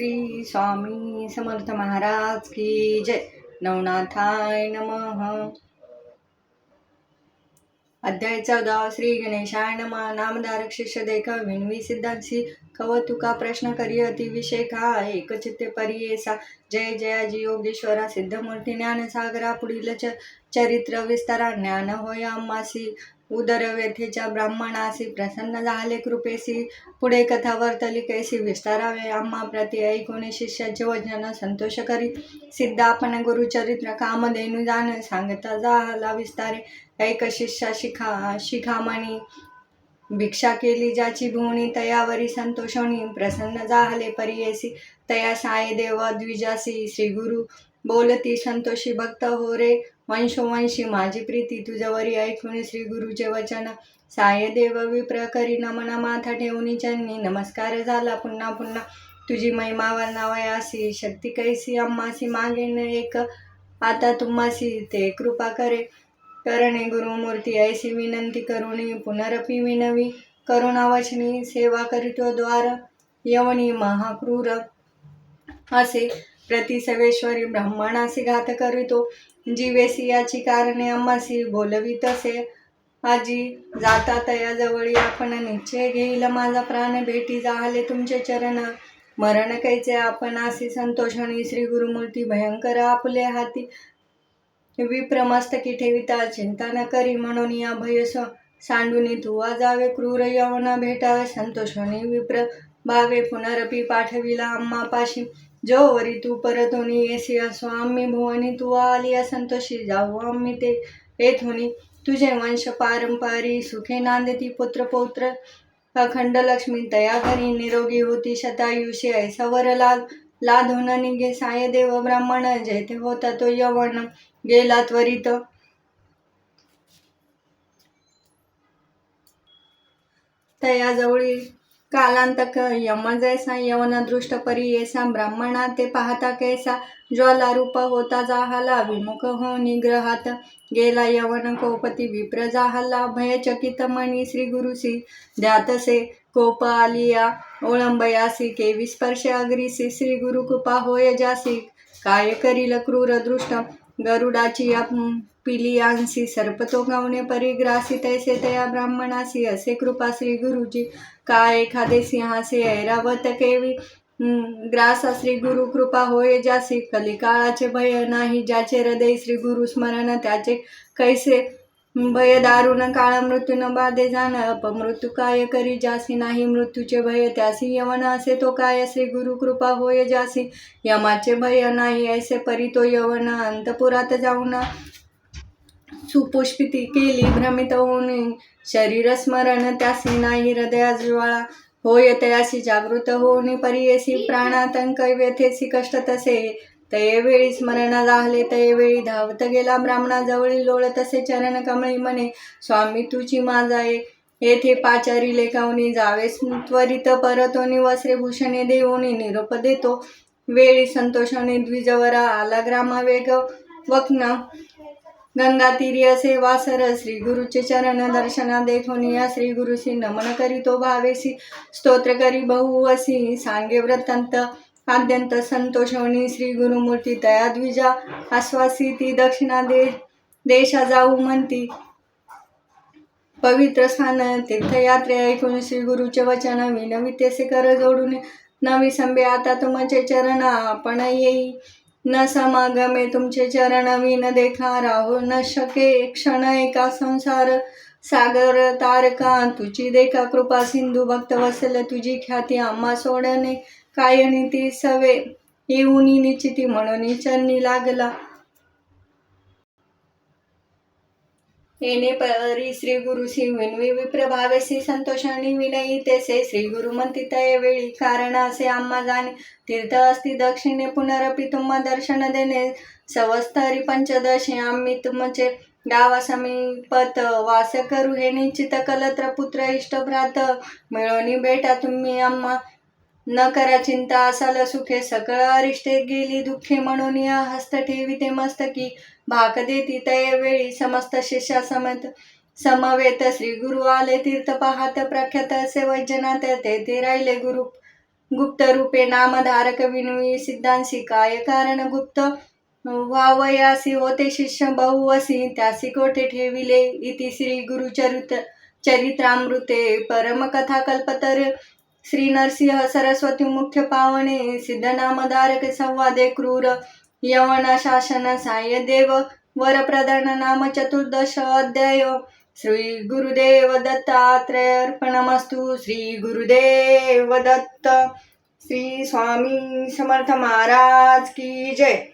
श्री स्वामी समर्थ महाराज की जय. नवनाथाय नम. अध्याय चौदा श्री गणेशाय नम. नामधारक शिष्य देखा विणवी सिद्धांशी कव तुका प्रश्न करी अति विषय का एकचित्ते परियेसा. जय जयाजी योगेश्वरा सिद्धमूर्ती ज्ञानसागरा पुढील च चरित्र विस्तारा ज्ञान होय अम्मासी उदर व्यथेच्या ब्राह्मणासी प्रसन्न झाले कृपेसी. पुढे कथा वर्तली कैसी विस्तारावे. आम्हा प्रति ऐकून शिष्याचे वचन संतोष करी. सिद्ध आपण गुरुचरित्र कामधेनु जाण सांगता झाला विस्तारे. ऐक शिष्या शिखा शिखामणी. भिक्षा केली ज्याची भुवणी तयावरी संतोषणी. प्रसन्न झाले परियेसी. तया साय देव द्विजासी. श्री गुरु बोलती संतोषी भक्त हो रे. वंशोवंशी माझी प्रीती तुझ्यावरी ऐकून श्री गुरुचे वचन. साय देव विप्रकरी नमना नमन माथा ठेवणीच्यांनी नमस्कार झाला. पुन्हा पुन्हा तुझी महिमा वर्णावयासी शक्ती कैसी अम्मासी मागेन एक. आता तुम्हासी ते कृपा करे. करणे गुरुमूर्ती ऐसी विनंती करुणी. पुनरपी विनवी. करुणावचनी सेवा करीतो द्वार. यवनी महाक्रूर. असे प्रतिसवेश्वरी ब्राह्मणासी घात करीतो जीवेसी याची कारणे आम्हासी बोलवितसे आजी जाता तया जवळी आपण निश्चय घेईल. माझा प्राण भेटी जाहले तुमचे चरण. मरण कैचे आपण आसी संतोषणी श्री गुरुमूर्ती भयंकर आपले हाती. विप्रमस्तकी ठेविता चिंता न करी म्हणून या भय सांडूनी तुवा जावे. क्रूर यवना भेटा संतोषणी विप्र भावे पुनरपी पाठविला आम्हा पाशी जो वरी तू परतोनी येसी असो आम्ही भुवनी तू आली संतोषी जाऊ आम्ही ते येथोनी तुझे वंश पारंपारी सुखे नांदती पुत्र पौत्र अखंड लक्ष्मी तया घरी निरोगी होती शतायुषी ऐसवर लाल लाधून निघे साय देव ब्राह्मण जेथे होता तो यवन गेला त्वरित. तयाजवळी जवळी यम जैसा यवन दृष्ट परी येसा ब्राह्मणा ते पाहता कैसा ज्वाला रूप होता जाहाला विमुख हो निग्रहात गेला यवन कोपती विप्र जाहला भयचकित मणी श्री गुरुसी ध्यातसे कोप आलिया ओळंबयासी केवी स्पर्श अग्रिसी श्री गुरु कृपा होय जासी काय करील क्रूर दृष्ट गरुडाची पिलियांसी सर्पतो गावणे परिग्रासी तैसे तया ब्राह्मणासी असे कृपा श्री गुरुजी. काय एखादे सिंहासे ऐरावत केवी? ग्रासा श्री गुरु कृपा होय जासी कलिकाळाचे भय नाही ज्याचे हृदय श्री गुरु स्मरण त्याचे कैसे? भय दारुण काळ मृत्यू न बाधे जाण अपमृत्यू काय करी जासी नाही मृत्यूचे भय त्यासी यवन असे तो काय? श्री गुरु कृपा होय जासी यमाचे भय नाही ऐसे परी तो यवन अंतपुरात जाऊना सुपुष्पिती केली भ्रमित होऊन शरीर स्मरण त्यासी नाही हृदयाज्वाळा होय तयासी जागृत होऊन परियसी प्राणातंक व्यथेसी कष्ट तसे. तयेवेळी स्मरण झाले तयेवेळी धावत गेला ब्राह्मणाजवळी लोळ तसे चरण कमळी म्हणे स्वामी तुची माझाये येथे पाचारी लेखावणी जावे त्वरित परतोनी वस्त्रे भूषणे देऊनी निरोप देतो. वेळी संतोषाने द्विजवरा आला ग्रामावेग वक्न गंगातिर्य सेवा सर श्री गुरुचे चरण दर्शना देखोनिया या श्री गुरुसी नमन करीतो भावेसी स्तोत्र करी बहुवसी सांगे व्रतंत आद्यंत संतोषवणी श्री गुरुमूर्ती तया द्विजा. आश्वासी ती दक्षिणा दे देशा जाऊ म्हणती. पवित्र स्थान तीर्थयात्रे ऐकून श्री गुरुचे वचन विनवी तेसे कर जोडून. नवी संबे आता तुमचे चरण आपण येई. न समागमे तुमचे चरण विन देखा राहू न शके क्षण एका संसार सागर तारका तुझी देखा कृपा सिंधू भक्त वसल तुझी ख्याती आम्हा सोडणे कायनी ती सवे येऊनी निश्चिती म्हणून चरणी लागला. येणे परी श्री गुरु श्री विनवी विप्रभावेसी संतोषाने विनयी तेसे श्री गुरु म्हणती वेळी कारण असे आम्हा जाणे. तीर्थ अस्ति दक्षिणे पुनरपी तुम्हा दर्शन देणे. सवस्तरी पंचदशी आम्ही तुमचे गावा समीपत वास करू. हे निश्चित कलत्र पुत्र इष्टभ्रात मिळवणी बेटा तुम्ही आम्हा. न करा चिंता असाल सुखे सकळ अरिष्टे गेली दुःखे म्हणून या हस्त ठेवी ते मस्तकी. भाक देती वेळी समस्त शिष्या समत समवेत श्री गुरु आले तीर्थ पाहत प्रख्यात असे वैजनाथ ते राहिले गुरु. गुप्त रूपे नामधारक विनुई सिद्धांशी काय कारण गुप्त? वावयासी होते शिष्य बहुवसी त्यासी कोठे ठेविले? इति श्री गुरुचरित चरित्रामृते परमकथा कल्पतर. श्री नरसिंह सरस्वती मुख्य पावणे सिद्धनामधारक संवादे क्रूर. यवना शासन साय देव वरप्रधान नाम चतुर्दश अध्याय। श्री गुरुदेव दत्तात्रय अर्पणमस्तु। श्री गुरुदेव दत्त। श्री स्वामी समर्थ महाराज की जय।